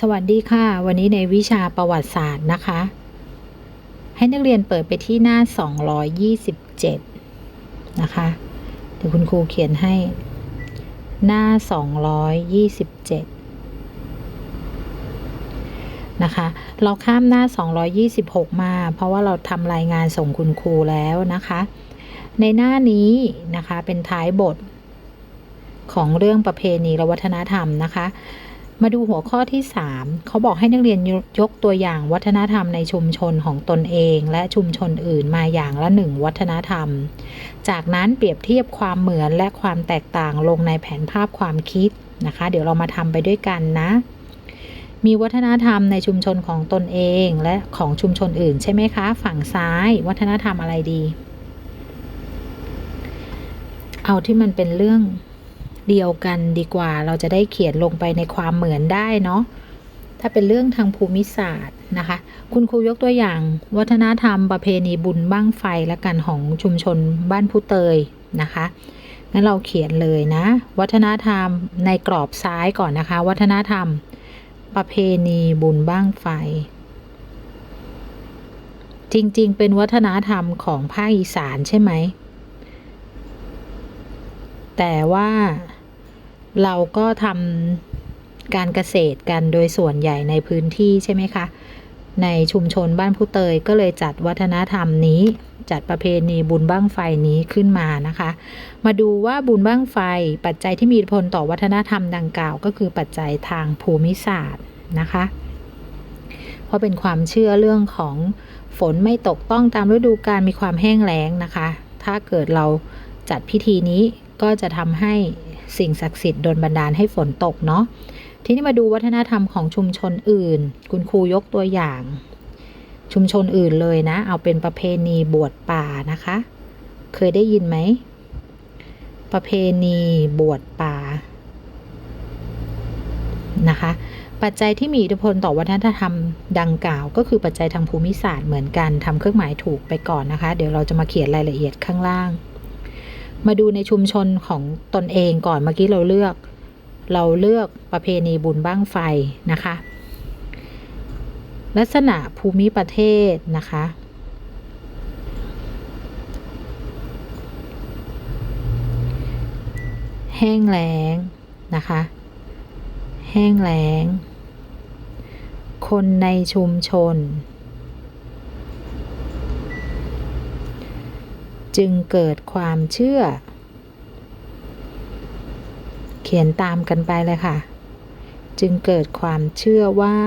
สวัสดีค่ะ วันนี้ในวิชาประวัติศาสตร์นะคะ ให้นักเรียนเปิดไปที่หน้า 227 นะคะเดี๋ยวคุณครูเขียนให้หน้า 227 นะคะ เราข้ามหน้า 226 มา เพราะว่าเราทำรายงานส่งคุณครูแล้วนะคะ ในหน้านี้นะคะเป็นท้ายบทของเรื่องประเพณีและวัฒนธรรมนะคะ มาดูหัวข้อที่ 3 เขาบอกให้นักเรียนยกตัวอย่างวัฒนธรรมในชุมชนของตนเอง และชุมชนอื่นมาอย่างละหนึ่งวัฒนธรรม จากนั้นเปรียบเทียบความเหมือนและความแตกต่างลงในแผนภาพความคิดนะคะ เดี๋ยวเรามาทำไปด้วยกันนะ มีวัฒนธรรมในชุมชนของตนเองและของชุมชนอื่นใช่ไหมคะ ฝั่งซ้ายวัฒนธรรมอะไรดี เอาที่มันเป็นเรื่อง เดียวกันดีกว่า เราจะได้เขียนลงไปในความเหมือนได้เนาะถ้าเป็นเรื่องทางภูมิศาสตร์นะคะ คุณครูยกตัวอย่าง วัฒนธรรมประเพณีบุญบ้างไฟและกันของชุมชนบ้านผู้เตยนะคะงั้นเราเขียนเลยนะ วัฒนธรรมในกรอบซ้ายก่อนนะคะ วัฒนธรรม ประเพณีบุญบ้างไฟ จริงๆ เป็นวัฒนธรรมของภาคอีสานใช่ไหมแต่ว่า เราก็ทำการเกษตรกันโดยส่วนใหญ่ในพื้นที่ใช่ไหมคะ ในชุมชนบ้านผู้เตยก็เลยจัดวัฒนธรรมนี้จัดประเพณีบุญบ้างไฟนี้ขึ้นมานะคะ มาดูว่าบุญบ้างไฟปัจจัยที่มีอิทธิพลต่อวัฒนธรรมดังกล่าว ก็คือปัจจัยทางภูมิศาสตร์นะคะ เพราะเป็นความเชื่อเรื่องของฝนไม่ตกต้องตามฤดูกาลมีความแห้งแล้งนะคะ ถ้าเกิดเราจัดพิธีนี้ก็จะทำให้ สิ่งศักดิ์สิทธิ์โดลบันดาลให้ฝนตกเนาะทีนี้มาดูวัฒนธรรมของชุมชนอื่น คุณครูยกตัวอย่าง ชุมชนอื่นเลยนะ เอาเป็นประเพณีบวชป่านะคะ เคยได้ยินไหม ประเพณีบวชป่านะคะ ปัจจัยที่มีอิทธิพลต่อวัฒนธรรมดังกล่าว ก็คือปัจจัยทางภูมิศาสตร์เหมือนกันทำเครื่องหมายถูกไปก่อนนะคะ เดี๋ยวเราจะมาเขียนรายละเอียดข้างล่าง มาดูในชุมชนของตนเองก่อนเมื่อกี้เราเลือก เราเลือกประเพณีบุญบ้างไฟนะคะ ลักษณะภูมิประเทศนะคะ แห้งแล้งนะคะ แห้งแล้ง คนในชุมชน จึงเกิดความเชื่อ เขียนตามกันไปเลยค่ะ จึงเกิดความเชื่อว่า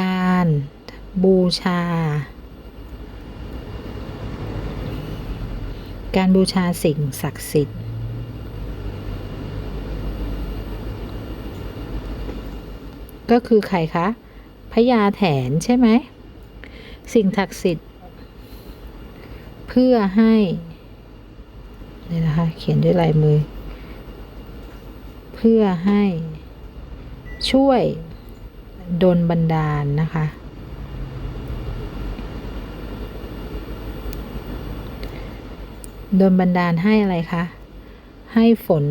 การบูชา การบูชาสิ่งศักดิ์สิทธิ์ ก็คือใครคะพญาแถนใช่ไหม สิ่งศักดิ์สิทธิ์ เพื่อให้นี่นะคะ เขียนด้วยลายมือ เพื่อให้ช่วยดนบันดาลนะคะโดนบันดาลให้อะไรคะ ให้ฝน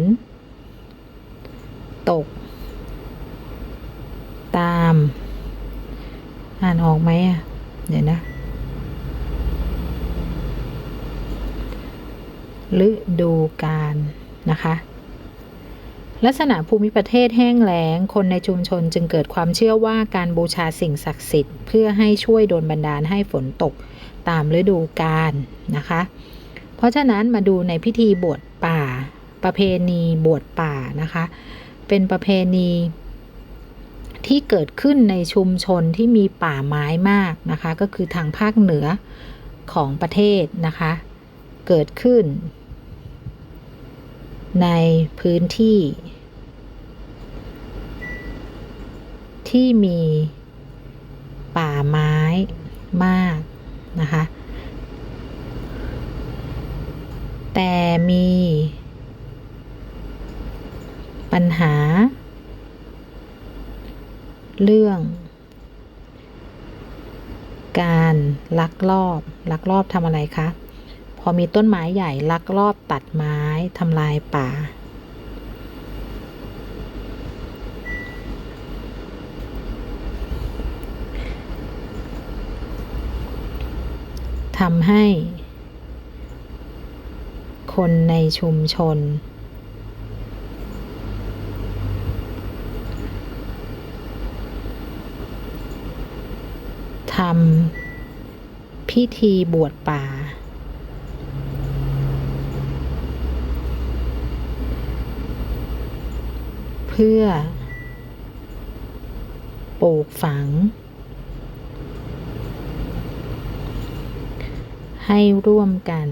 ตก ตาม อ่านออกไหมอะ เดี๋ยวนะ ฤดูกาลนะคะ ลักษณะภูมิประเทศแห้งแล้ง คนในชุมชนจึงเกิดความเชื่อว่าการบูชาสิ่งศักดิ์สิทธิ์เพื่อให้ช่วยโดนบันดาลให้ฝนตกตามฤดูกาลนะคะ เพราะฉะนั้นมาดูในพิธีบวชป่า ประเพณีบวชป่านะคะ เป็นประเพณีที่เกิดขึ้นในชุมชนที่มีป่าไม้มากนะคะ ก็คือทางภาคเหนือของประเทศนะคะ เกิดขึ้น ในพื้นที่ ที่มีป่าไม้มากนะคะ แต่มี ปัญหา เรื่อง การลักลอบ ลักลอบทำอะไรคะ พอมีต้นไม้ใหญ่ลักลอบตัดไม้ทำลายป่า ทำให้ คนในชุมชน ทำพิธีบวชป่า พื่อ ปลูกฝัง ให้ร่วมกัน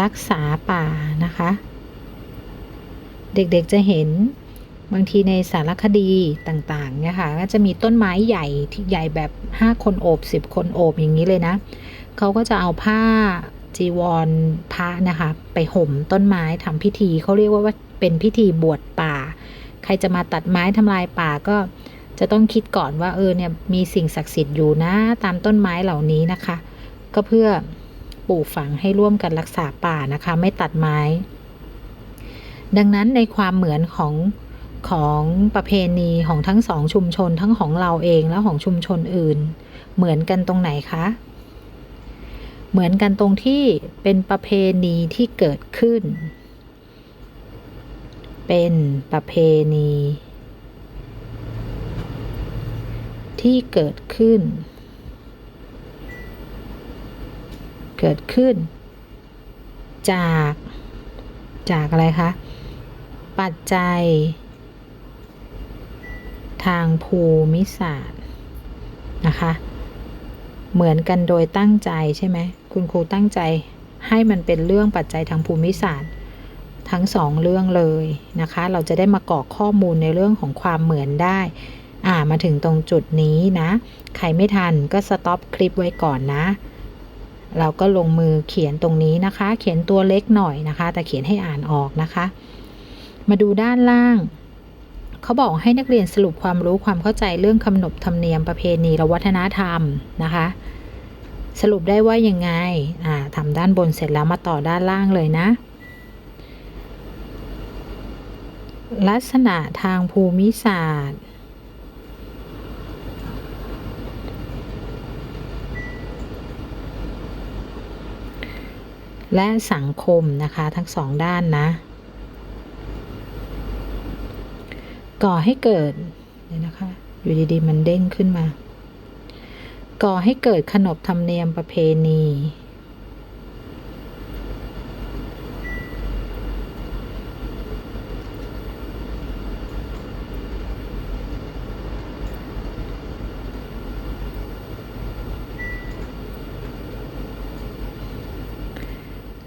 รักษาป่านะคะ เด็กๆจะเห็นบางทีในสารคดีต่างๆเนี่ยค่ะก็จะมีต้นไม้ใหญ่ที่ใหญ่แบบ 5 คนโอบ 10 คนโอบอย่างนี้เลยนะ เขาก็จะเอาผ้า จีวรพระนะคะ ไปห่มต้นไม้ทำพิธีเขาเรียกว่าว่าเป็นพิธีบวชป่า ใครจะมาตัดไม้ทำลายป่าก็จะต้องคิดก่อนว่าเออเนี่ยมีสิ่งศักดิ์สิทธิ์อยู่นะตามต้นไม้เหล่านี้นะคะ ก็เพื่อปลูกฝังให้ร่วมกันรักษาป่านะคะ ไม่ตัดไม้ ดังนั้นในความเหมือนของของประเพณีของทั้งสองชุมชนทั้งของเราเองและของชุมชนอื่น เหมือนกันตรงไหนคะ เหมือนกันตรงที่เป็นประเพณีที่เกิดขึ้น เป็นประเพณี ที่เกิดขึ้น เกิดขึ้น จาก จากอะไรคะ ปัจจัย ทางภูมิศาสตร์นะคะ เหมือนกันโดยตั้งใจใช่ไหมคุณครูตั้งใจให้มันเป็นเรื่องปัจจัยทางภูมิศาสตร์ ทั้งสองเรื่องเลยนะคะ เราจะได้มากรอกข้อมูลในเรื่องของความเหมือนได้ อ่ามาถึงตรงจุดนี้นะ ใครไม่ทันก็สต็อปคลิปไว้ก่อนนะ เราก็ลงมือเขียนตรงนี้นะคะ เขียนตัวเล็กหน่อยนะคะ แต่เขียนให้อ่านออกนะคะ มาดูด้านล่าง เขาบอกให้นักเรียนสรุปความรู้ความเข้าใจเรื่องคำนบธรรมเนียมประเพณีและวัฒนธรรมนะคะ สรุปได้ว่ายังไงอ่าทำด้านบนเสร็จแล้วมาต่อด้านล่างเลยนะ ลักษณะทางภูมิศาสตร์และสังคมนะคะทั้งสองด้านนะ ก่อให้เกิดเดี๋ยนะคะ อยู่ดีๆ มันเด้งขึ้นมา ก่อให้เกิดขนบธรรมเนียมประเพณี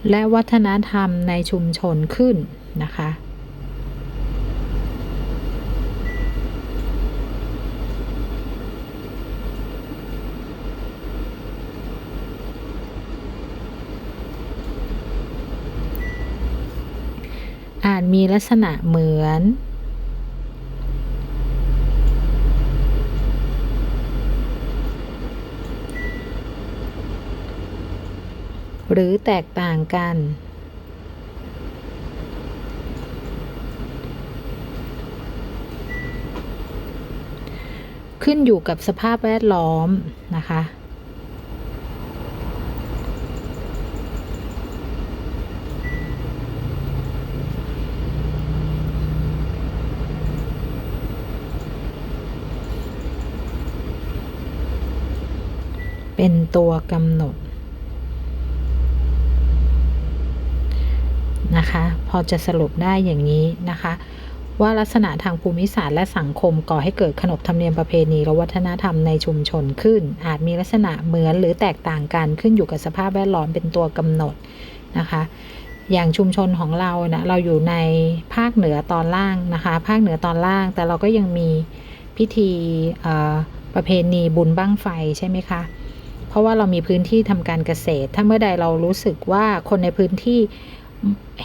และวัฒนธรรมในชุมชนขึ้นนะคะ อาจมีลักษณะเหมือน หรือแตกต่างกัน ขึ้นอยู่กับสภาพแวดล้อมนะคะ เป็นตัวกำหนดนะคะ พอจะสรุปได้อย่างนี้นะคะ ว่าลักษณะทางภูมิศาสตร์และสังคมก่อให้เกิดขนบธรรมเนียมประเพณีและวัฒนธรรมในชุมชนขึ้น อาจมีลักษณะเหมือนหรือแตกต่างกันขึ้นอยู่กับสภาพแวดล้อมเป็นตัวกำหนดนะคะ อย่างชุมชนของเรานะเราอยู่ในภาคเหนือตอนล่างนะคะ ภาคเหนือตอนล่าง แต่เราก็ยังมีพิธีประเพณีบุญบั้งไฟใช่ไหมคะ เพราะว่าเรามีพื้นที่ทำการเกษตร ถ้าเมื่อใดเรารู้สึกว่าคนในพื้นที่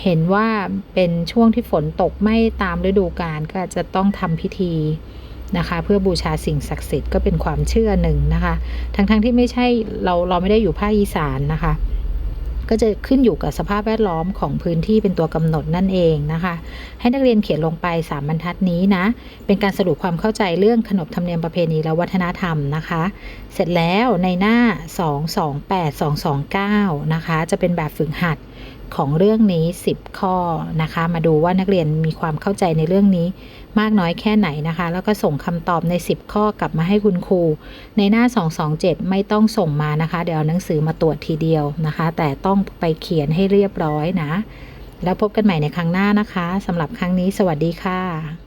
เห็นว่าเป็นช่วงที่ฝนตกไม่ตามฤดูกาลก็จะต้องทำพิธีนะคะ เพื่อบูชาสิ่งศักดิ์สิทธิ์ก็เป็นความเชื่อหนึ่งนะคะ ทั้งๆทที่ไม่ใช่เราเราไม่ได้อยู่ภาคอีสานนะคะ ก็จะขึ้นอยู่กับสภาพแวดล้อมของพื้นที่เป็นตัวกำหนดนั่นเองนะคะ ให้นักเรียนเขียนลงไป 3 บรรทัดนี้นะ เป็นการสรุปความเข้าใจเรื่องขนบธรรมเนียมประเพณีและวัฒนธรรมนะคะ เสร็จแล้วในหน้า 228 229 นะคะ จะเป็นแบบฝึกหัด ของเรื่องนี้ 10 ข้อนะคะ มาดูว่านักเรียนมีความเข้าใจในเรื่องนี้ มากน้อยแค่ไหนนะคะ แล้วก็ส่งคำตอบใน 10 ข้อกลับมาให้คุณครู ในหน้า 227 ไม่ต้องส่งมานะคะ เดี๋ยวเอาหนังสือมาตรวจทีเดียวนะคะ แต่ต้องไปเขียนให้เรียบร้อยนะ แล้วพบกันใหม่ในครั้งหน้านะคะสำหรับครั้งนี้ สวัสดีค่ะ